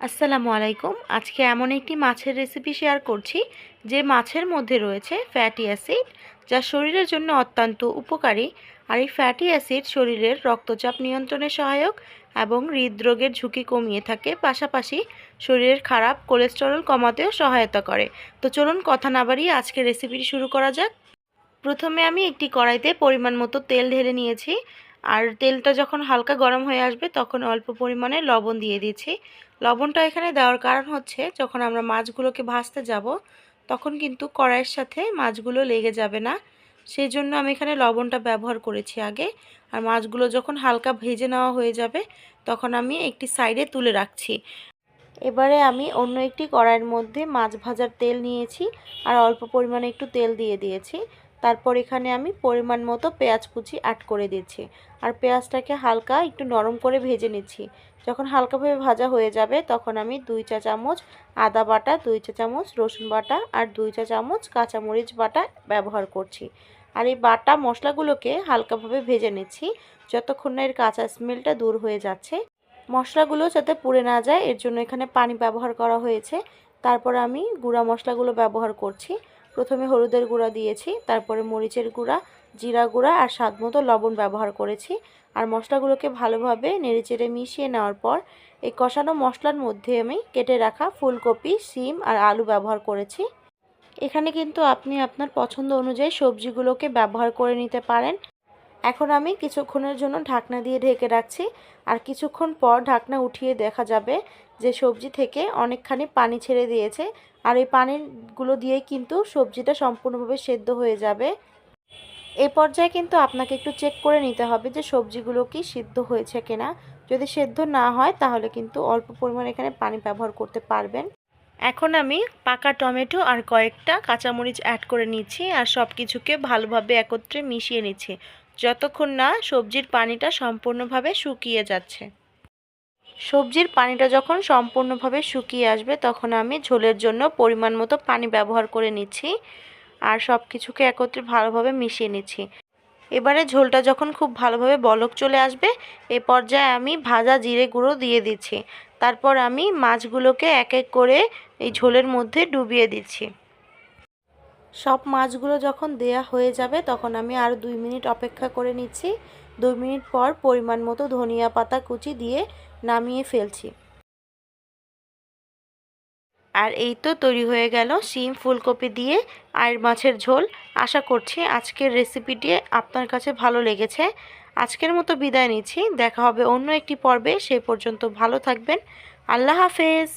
আসসালামু আলাইকুম। আজকে এমন একটি মাছের রেসিপি শেয়ার করছি, যে মাছের মধ্যে রয়েছে ফ্যাটি অ্যাসিড যা শরীরের জন্য অত্যন্ত উপকারী। আর এই ফ্যাটি অ্যাসিড শরীরের রক্তচাপ নিয়ন্ত্রণে সহায়ক এবং হৃদরোগের ঝুঁকি কমিয়ে থাকে। পাশাপাশি শরীরের খারাপ কোলেস্টেরল কমাতেও সহায়তা করে। তো চলুন কথা না বাড়িয়ে আজকে রেসিপিটি শুরু করা যাক। প্রথমে আমি একটি কড়াইতে পরিমাণ মতো তেল ঢেলে নিয়েছি। আর তেলটা যখন হালকা গরম হয়ে আসবে, তখন অল্প পরিমাণে লবণ দিয়ে দিচ্ছি। লবণটা এখানে দেওয়ার কারণ হচ্ছে, যখন আমরা মাছগুলোকে ভাজতে যাব, তখন কিন্তু কড়াইয়ের সাথে মাছগুলো লেগে যাবে না। সেই জন্য আমি এখানে লবণটা ব্যবহার করেছি আগে। আর মাছগুলো যখন হালকা ভেজে নেওয়া হয়ে যাবে, তখন আমি একটি সাইডে তুলে রাখছি। এবারে আমি অন্য একটি কড়াইয়ের মধ্যে মাছ ভাজার তেল নিয়েছি, আর অল্প পরিমাণে একটু তেল দিয়ে দিয়েছি। তারপর এখানে আমি পরিমাণ মতো পেঁয়াজ কুচি অ্যাড করে দিচ্ছি। আর পেঁয়াজটাকে হালকা একটু নরম করে ভেজে নিচ্ছি। যখন হালকাভাবে ভাজা হয়ে যাবে, তখন আমি দুই চা চামচ আদা বাটা, দুই চা চামচ রসুন বাটা আর দুই চা চামচ কাঁচামরিচ বাটা ব্যবহার করছি। আর এই বাটা মশলাগুলোকে হালকাভাবে ভেজে নিচ্ছি। যতক্ষণ না এর কাঁচা স্মেলটা দূর হয়ে যাচ্ছে। মশলাগুলো যাতে পুড়ে না যায়, এর জন্য এখানে পানি ব্যবহার করা হয়েছে। তারপর আমি গুঁড়া মশলাগুলো ব্যবহার করছি। প্রথমে হলুদের গুঁড়া দিয়েছি, তারপরে মরিচের গুঁড়া, জিরা গুঁড়া আর স্বাদ মতো লবণ ব্যবহার করেছি। আর মশলাগুলোকে ভালোভাবে নেড়েচেড়ে মিশিয়ে নেওয়ার পর এই কষানো মশলার মধ্যে আমি কেটে রাখা ফুলকপি, সিম আর আলু ব্যবহার করেছি। এখানে কিন্তু আপনি আপনার পছন্দ অনুযায়ী সবজিগুলোকে ব্যবহার করে নিতে পারেন। এখন আমি কিছুক্ষণের জন্য ঢাকনা দিয়ে ঢেকে রাখছি, আর কিছুক্ষণ পর ঢাকনা উঠিয়ে দেখা যাবে যে সবজি থেকে অনেকখানি পানি ছেড়ে দিয়েছে, আর এই পানিগুলো দিয়েই কিন্তু সবজিটা সম্পূর্ণভাবে সেদ্ধ হয়ে যাবে। এ পর্যায়ে কিন্তু আপনাকে একটু চেক করে নিতে হবে যে সবজিগুলো কি সিদ্ধ হয়েছে কিনা। যদি সেদ্ধ না হয়, তাহলে কিন্তু অল্প পরিমাণে এখানে পানি ব্যবহার করতে পারবেন। এখন আমি পাকা টমেটো আর কয়েকটা কাঁচামরিচ অ্যাড করে নিচ্ছি, আর সব কিছুকে ভালোভাবে একত্রে মিশিয়ে নিচ্ছি। যতক্ষণ না সবজির পানিটা সম্পূর্ণভাবে শুকিয়ে যাচ্ছে। সবজির পানিটা যখন সম্পূর্ণভাবে শুকিয়ে আসবে, তখন আমি ঝোলের জন্য পরিমাণ মতো পানি ব্যবহার করে নিচ্ছি আর সব কিছুকে একত্রে ভালোভাবে মিশিয়ে নিচ্ছি। এবারে ঝোলটা যখন খুব ভালোভাবে বলক চলে আসবে, এ পর্যায়ে আমি ভাজা জিরে গুঁড়ো দিয়ে দিচ্ছি। তারপর আমি মাছগুলোকে এক এক করে এই ঝোলের মধ্যে ডুবিয়ে দিচ্ছি। সব মাছগুলো যখন দেয়া হয়ে যাবে, তখন আমি আরও দুই মিনিট অপেক্ষা করে নিচ্ছি। দুই মিনিট পর পরিমাণ মতো ধনিয়া পাতা কুচি দিয়ে নামিয়ে ফেলছি। আর এই তো তৈরি হয়ে গেল শিম ফুলকপি দিয়ে আর মাছের ঝোল। আশা করছি আজকের রেসিপিটি আপনার কাছে ভালো লেগেছে। আজকের মতো বিদায় নিচ্ছি। দেখা হবে অন্য একটি পর্বে। সেই পর্যন্ত ভালো থাকবেন। আল্লাহ হাফেজ।